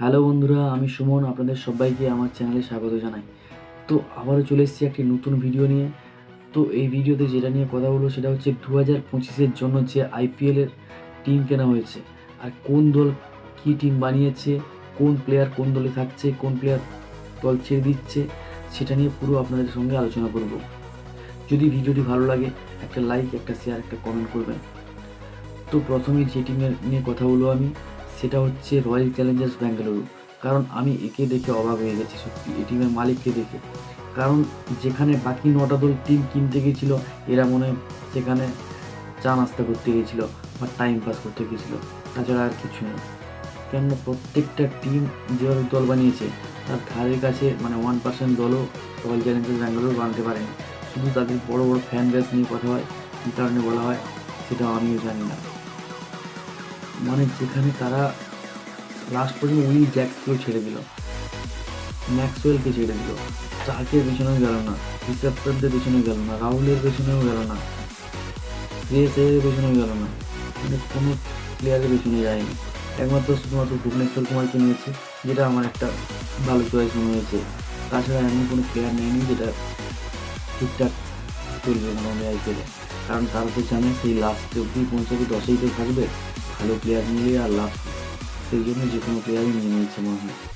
Hello বন্ধুরা, আমি সুমন, আপনাদের সবাইকে আমার চ্যানেলে স্বাগত জানাই। তো আবারও চলে এসেছি একটি নতুন ভিডিও নিয়ে। তো এই ভিডিওতে যেটা নিয়ে কথা বলব সেটা হচ্ছে দু হাজার পঁচিশের জন্য যে আইপিএলের টিম কেনা হয়েছে আর কোন দল কী টিম বানিয়েছে, কোন প্লেয়ার কোন দলে থাকছে, কোন প্লেয়ার দল ছেড়ে দিচ্ছে, সেটা নিয়ে পুরো আপনাদের সঙ্গে আলোচনা করব। যদি ভিডিওটি ভালো লাগে, একটা লাইক একটা শেয়ার একটা কমেন্ট করবেন। তো প্রথমেই যে টিমের নিয়ে কথা বলব আমি সেটা হচ্ছে রয়্যাল চ্যালেঞ্জার্স ব্যাঙ্গালুরু কারণ আমি একে দেখে অবাক হয়ে গেছি, সত্যি। এই টিমের মালিককে দেখে। কারণ যেখানে বাকি নটা দল টিম কিনতে গিয়েছিল এরা মনে সেখানে চা নাস্তা করতে গিয়েছিল বা টাইম পাস করতে গিয়েছিল তাছাড়া আর কিছু না। কেননা প্রত্যেকটা টিম যেভাবে দল বানিয়েছে, তার ধারের কাছে মানে ওয়ান পার্সেন্ট দলও রয়্যাল চ্যালেঞ্জার্স ব্যাঙ্গালুরু বানাতে পারেনি। শুধু তাদের বড় বড় ফ্যান বেস নিয়ে কথা হয়, কী কারণে বলা হয়, সেটা আমিও জানি না। মানে যেখানে তারা লাস্ট পর্যন্ত উইল জ্যাক্সকেও ছেড়ে দিল। ম্যাক্সওয়েলকে ছেড়ে দিল। চার্কের পেছনেও গেল না। রিসেপ্টরদের পেছনেও গেল না। রাহুলের পেছনেও গেল না। আইয়ারের পেছনেও গেল না। মানে কোনো প্লেয়ারের পেছনে যায়নি। একমাত্র শুধুমাত্র ভুবনেশ্বর কুমারকে নিয়েছে, যেটা আমার একটা ভালো চয়েস মনে হয়েছে। তাছাড়া এমন কোনো প্লেয়ার নেয়নি যেটা ঠিকঠাক চলবে মনে হয় আইপিএলে কারণ তারা তো জানে সেই লাস্ট অব্দি পৌঁছাতে দশেই তো থাকবে। ভালো প্লেয়ার নিলে আর লাভ সেই জন্য যে কোনো প্লেয়ারই নিয়ে নিয়েছে মনে হয়।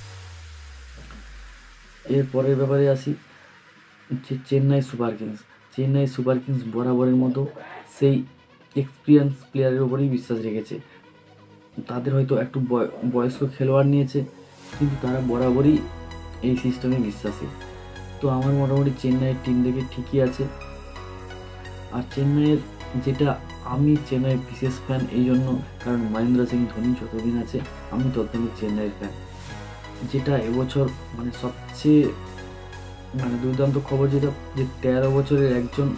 এরপরের ব্যাপারে আসি, যে Chennai Super Kings. Chennai Super Kings বরাবরের মতো সেই এক্সপিরিয়েন্স প্লেয়ারের ওপরেই বিশ্বাস রেখেছে। তাদের হয়তো একটু বয়- বয়স্ক খেলোয়াড় নিয়েছে, কিন্তু তারা বরাবরই এই সিস্টেমে বিশ্বাসী। তো আমার মোটামুটি চেন্নাইয়ের টিম দেখে ঠিকই আছে। আর চেন্নাইয়ের যেটা আমি চেন্নাইয়ের বিশেষ ফ্যান এই জন্য কারণ মহেন্দ্র সিং, ধোনি যতদিন আছে, আমি ততদিন চেন্নাইয়ের ফ্যান যেটা এবছর মানে সবচেয়ে মানে দুর্দান্ত খবর যেটা, যে তেরো বছরের একজন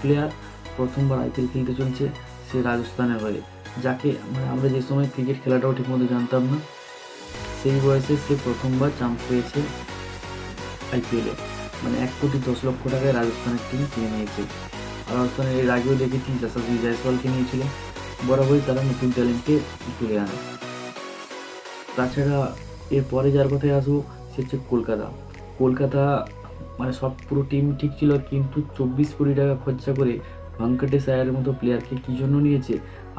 প্লেয়ার প্রথমবার আইপিএল খেলতে চলছে, সে রাজস্থানের হয়ে। যাকে মানে আমরা যে সময় ক্রিকেট খেলাটাও ঠিকমতো জানতাম না, সেই বয়সে সে প্রথমবার চান্স পেয়েছে আইপিএলে মানে এক কোটি দশ লক্ষ টাকায় রাজস্থানের টিম কিনে নিয়েছে। রাজস্থানের এর আগেও দেখেছি যশস্বী জয়সওয়ালকে নিয়েছিল। বরাবরই তারা নতুন ট্যালেন্টকে তুলে আনে। তাছাড়া এরপরে যার কথায় আসব, সে হচ্ছে কলকাতা। কলকাতা মানে সব পুরো টিম ঠিক ছিল, কিন্তু চব্বিশ কোটি টাকা খরচা করে ভেঙ্কটেশ আয়ারের মতো প্লেয়ারকে কী জন্য নিয়েছে,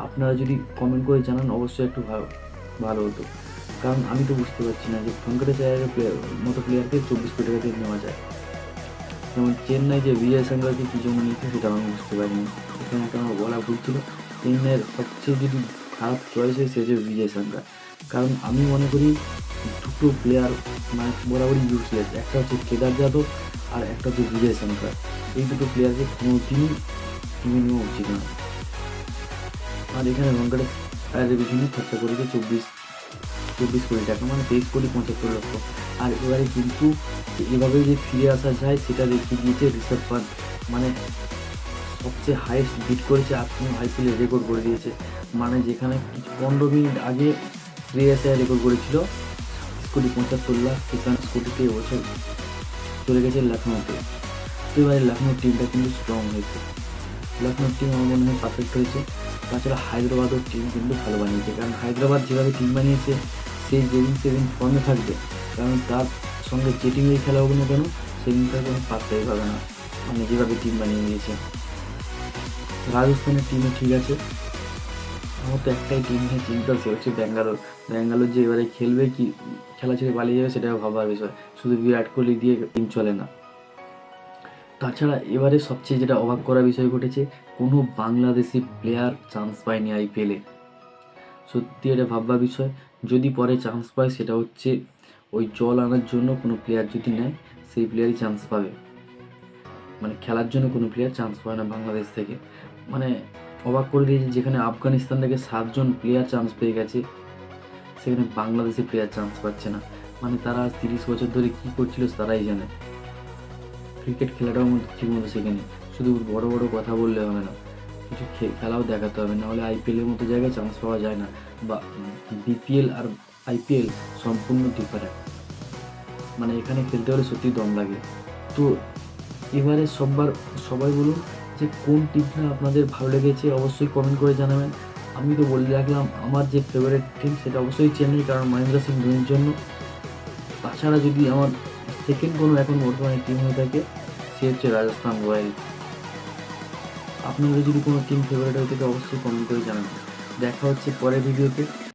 আপনারা যদি কমেন্ট করে জানান, অবশ্যই একটু ভালো ভালো হতো। কারণ আমি তো বুঝতে পারছি না যে ভেঙ্কটেশ আয়ারের প্লেয়ার মতো প্লেয়ারকে চব্বিশ কোটি টাকা দিয়ে নেওয়া যায়। যেমন চেন্নাই যে বিজয় কী জন্য নিয়েছে সেটা আমি বুঝতে পারিনি। এখানে একটা আমার বলা ভুল ছিল। চেন্নাইয়ের সবচেয়ে যদি খারাপ চয়েস হয়, সে যে বিজয় সাঙ্গার কারণ আমি মনে করি দুটো প্লেয়ার মানে বরাবরই ইউজলেস একটা হচ্ছে কেদার যাদব আর একটা হচ্ছে বিজয় শঙ্কর এই দুটো প্লেয়ারকে কোনো দিনই টিমে নেওয়া উচিত না আর এখানে ভেঙ্কটেশ আয়ারের পিছনে খরচা করেছে চব্বিশ চব্বিশ কোটি টাকা মানে তেইশ কোটি পঁচাত্তর লক্ষ। আর এবারে কিন্তু এভাবে যে ফিরে আসা যায়, সেটা দেখিয়ে দিয়েছে ঋষভ পান্ট মানে সবচেয়ে হাইয়েস্ট বিট করেছে আর কোনো আইপিএলে রেকর্ড করে দিয়েছে। মানে যেখানে কিছু পনেরো মিনিট আগে শ্রেয়াস রেকর্ড করেছিল কোটি পঁচাত্তর লাখ সেখানে কোটিতে এবছর চলে গেছে লখনৌতে। তো এবারে লখনৌ টিমটা কিন্তু স্ট্রং হয়েছে। লখনৌ টিম আমার মনে হয় পারফেক্ট হয়েছে। তাছাড়া হায়দ্রাবাদও টিম কিন্তু ভালো বানিয়েছে। কারণ হায়দ্রাবাদ যেভাবে টিম বানিয়েছে সেই যেদিন সেদিন ফর্মে থাকবে, কারণ তার সঙ্গে যে টিমের খেলা হোক না কেন, সেদিন তার কোনো পাত্তাই পাবে না। মানে যেভাবে টিম বানিয়ে নিয়েছে। রাজস্থানের টিমও ঠিক আছে। আমার তো একটাই টিম নিয়ে চিন্তা হচ্ছে ব্যাঙ্গালোর। ব্যাঙ্গালোর যে এবারে খেলবে, কি খেলা ছেড়ে পালিয়ে যাবে, সেটাও ভাবার বিষয়। শুধু বিরাট কোহলি দিয়ে টিম চলে না। তাছাড়া এবারে সবচেয়ে যেটা অবাক করা বিষয় ঘটেছে, কোনো বাংলাদেশি প্লেয়ার চান্স পায়নি আইপিএলে সত্যি এটা ভাববার বিষয় যদি পরে চান্স পায়, সেটা হচ্ছে ওই জল আনার জন্য কোনো প্লেয়ার যদি নেয়, সেই প্লেয়ারই চান্স পাবে। মানে খেলার জন্য কোনো প্লেয়ার চান্স পায় না বাংলাদেশ থেকে। মানে অবাক করে দিয়েছে যেখানে আফগানিস্তান থেকে সাতজন প্লেয়ার চান্স পেয়ে গেছে, সেখানে বাংলাদেশে প্লেয়ার চান্স পাচ্ছে না। মানে তারা আজ তিরিশ বছর ধরে কী করছিল তারাই জানে। ক্রিকেট খেলাটাও ঠিকমতো শেখেনি। শুধু বড় বড় কথা বললে হবে না। কিছু খেলাও দেখাতে হবে, নাহলে আইপিএলের মতো জায়গায় চান্স পাওয়া যায় না। বা বিপিএল আর আইপিএল সম্পূর্ণ ডিফারেন্ট মানে এখানে খেলতে হলে সত্যি দম লাগে। তো এবারে সববার, সবাই বলুন যে কোন টিমটা আপনাদের ভালো লেগেছে, অবশ্যই কমেন্ট করে জানাবেন। আমি তো বলে রাখলাম, আমার যে ফেভারিট টিম সেটা অবশ্যই চেন্নাই, কারণ মহেন্দ্র সিং ধোনির জন্য। তাছাড়া যদি আমার সেকেন্ড কোনো এখন বর্তমানে টিম হয়ে থাকে, সে হচ্ছে রাজস্থান রয়্যালস। আপনাদের যদি কোনো টিম ফেভারিট হয়ে থাকে, অবশ্যই কমেন্ট করে জানাবেন। দেখা হচ্ছে পরের ভিডিওতে